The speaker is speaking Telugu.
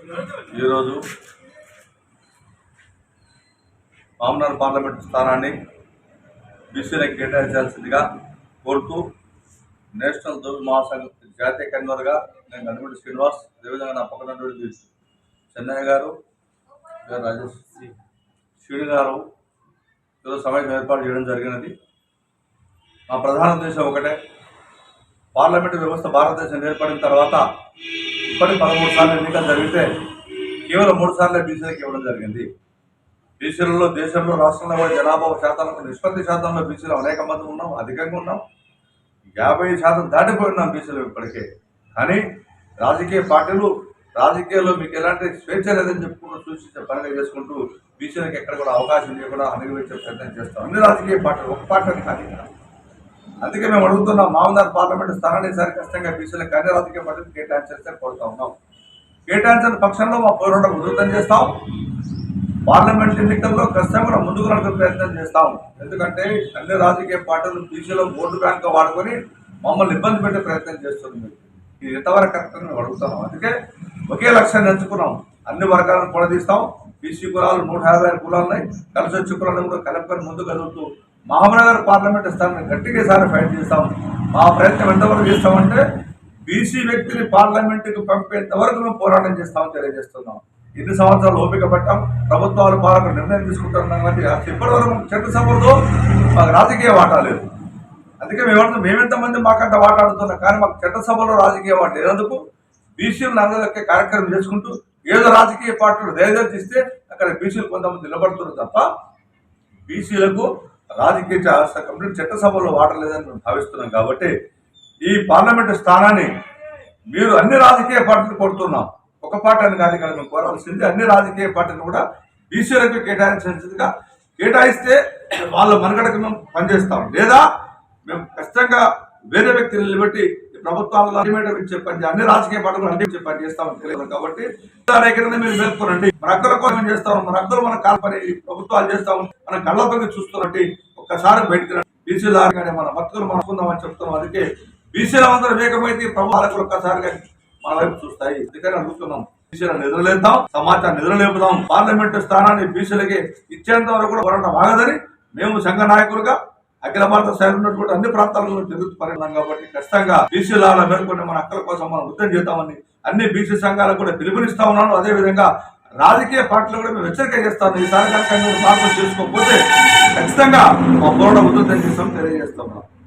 ఈరోజు మామనగర్ పార్లమెంటు స్థానాన్ని బీసీలకు కేటాయించాల్సిందిగా కోరుతూ నేషనల్ దళ మహాసంఘ జాతీయ కన్వీనర్గా నేను గణపతి శ్రీనివాస్ అదేవిధంగా నా పక్కన చెన్నయ్య గారు రాజేష్ శ్రీని గారు ఈరోజు సమావేశం ఏర్పాటు చేయడం జరిగినది. మా ప్రధాన ఉద్దేశం ఒకటే పార్లమెంటు వ్యవస్థ భారతదేశం ఏర్పడిన తర్వాత ఇప్పటికి పదమూడు సార్లు ఎన్నికలు జరిగితే కేవలం మూడు సార్లు బీసీలకు ఇవ్వడం జరిగింది. బీసీలలో దేశంలో రాష్ట్రంలో కూడా జనాభా శాతాలకు నిష్పత్తి శాతంలో బీసీలు అనేక మంది ఉన్నాం అధికంగా ఉన్నాం. యాభై శాతం దాటిపోయినాం బీసీలు ఇప్పటికే. కానీ రాజకీయ పార్టీలు రాజకీయాల్లో మీకు ఎలాంటి స్వేచ్ఛ లేదని చెప్పుకుంటూ సూచించే పనిగా చేసుకుంటూ బీసీలకు ఎక్కడ కూడా అవకాశం లేకుండా అనుభవించే ప్రయత్నం చేస్తాం. అన్ని రాజకీయ పార్టీలు ఒక పార్టీ కానీ అందుకే మేము అడుగుతున్నాం మామూలు పార్లమెంట్ స్థానాన్ని ఈసారి కష్టంగా బీసీలకు అన్ని రాజకీయ పార్టీలు కేటాయించేస్తే కోరుతా ఉన్నాం కేటాయించిన పక్షంలో మా పోరాటం ఉధృతం చేస్తాం. పార్లమెంట్ ఎన్నికల్లో కష్టంగా కూడా ముందుకు నడిపే ప్రయత్నం చేస్తాం. ఎందుకంటే అన్ని రాజకీయ పార్టీలు బీసీలో ఓటు బ్యాంక్ వాడుకొని మమ్మల్ని ఇబ్బంది పెట్టే ప్రయత్నం చేస్తుంది. ఇది ఎంతవరకు కరెక్ట్ అని మేము అడుగుతున్నాం. అందుకే ఒకే లక్ష్యాన్ని ఎంచుకున్నాం. అన్ని వర్గాలను కూడదీస్తాం బీసీ కులాలు నూట యాభై ఆరు కులాలు ఉన్నాయి. కలిసి వచ్చే కులాలను కూడా కలుపుకొని ముందుకు కదులుతూ మహబూబ్నగర్ పార్లమెంట్ స్థానాన్ని గట్టిగా సార్ ఫైట్ చేస్తాం. మా ప్రయత్నం ఎంతవరకు చేస్తామంటే బీసీ వ్యక్తిని పార్లమెంటుకు పంపేంత వరకు మేము పోరాటం చేస్తామని తెలియజేస్తున్నాం. ఎన్ని సంవత్సరాలు ఓపిక పట్టాం. ప్రభుత్వాలు పాలకులు నిర్ణయం తీసుకుంటున్నాం కాబట్టి ఇప్పటి వరకు చట్టసభలో మాకు రాజకీయ వాటా లేదు. అందుకే మేము మేమెంతమంది మాకంట వాటాడుతున్నాం కానీ మాకు చట్టసభలో రాజకీయ వాట లేనందుకు బీసీలు నగదొక్కే కార్యక్రమం చేసుకుంటూ ఏదో రాజకీయ పార్టీలు దయదర్శిస్తే అక్కడ బీసీలు కొంతమంది నిలబడుతున్నారు తప్ప బీసీలకు రాజకీయ చ- కంప్లీట్ చట్టసభలో వాటర్ లేదని మేము భావిస్తున్నాం కాబట్టి ఈ పార్లమెంటు స్థానాన్ని మీరు అన్ని రాజకీయ పార్టీలు కొడుతున్నాం ఒక పార్టీ అని కాదు ఇక్కడ మేము కోరాల్సింది అన్ని రాజకీయ పార్టీలు కూడా బీసీలకు కేటాయించాల్సిందిగా కేటాయిస్తే వాళ్ళ మనగడకు మేము పనిచేస్తాం. లేదా మేము ఖచ్చితంగా వేరే వ్యక్తిని నిలబెట్టి ప్రభుత్వాలలో అల్టిమేటం ఇచ్చే పని అన్ని రాజకీయ పార్టీలు అన్ని ఇచ్చే పని చేస్తామని తెలియదు కాబట్టి ఎక్కడైనా మీరు మేల్కోనండి. మన హక్కుల కోసం చేస్తాం? మన హక్కులు మన కాల్పని ప్రభుత్వాలు చేస్తాం మన కళ్ళపై చూస్తున్నట్టు ఒక్కసారి బయటకు రండి. బీసీల మన హక్కులు మనకుందామని చెప్తున్నాం. అందుకే బీసీల అందరూ వేగమైతే ప్రభుత్వాలకు ఒక్కసారిగా మన వైపు చూస్తాయి. అందుకని అడుగుతున్నాం. బీసీల నిద్రలేద్దాం సమాచారం నిద్రలేపుదాం. పార్లమెంటు స్థానాన్ని బీసీలకి ఇచ్చేంత వరకు కూడా పోరాటం ఆగదని మేము సంఘ నాయకులుగా అఖిల భారత స్థాయిలో ఉన్నటువంటి అన్ని ప్రాంతాలలో జరుగుతూ పరిణామం కాబట్టి ఖచ్చితంగా బీసీల మేల్కొని మన అక్కల కోసం మనం ఉద్యమం చేద్దామని అన్ని బీసీ సంఘాలకు కూడా పిలుపునిస్తా ఉన్నాను. అదే విధంగా రాజకీయ పార్టీలు కూడా మేము హెచ్చరిక చేస్తాను. ఈసారి కనుక మార్పులు చేసుకోకపోతే ఖచ్చితంగా మా పోరాటం ఉద్యమం చేస్తామని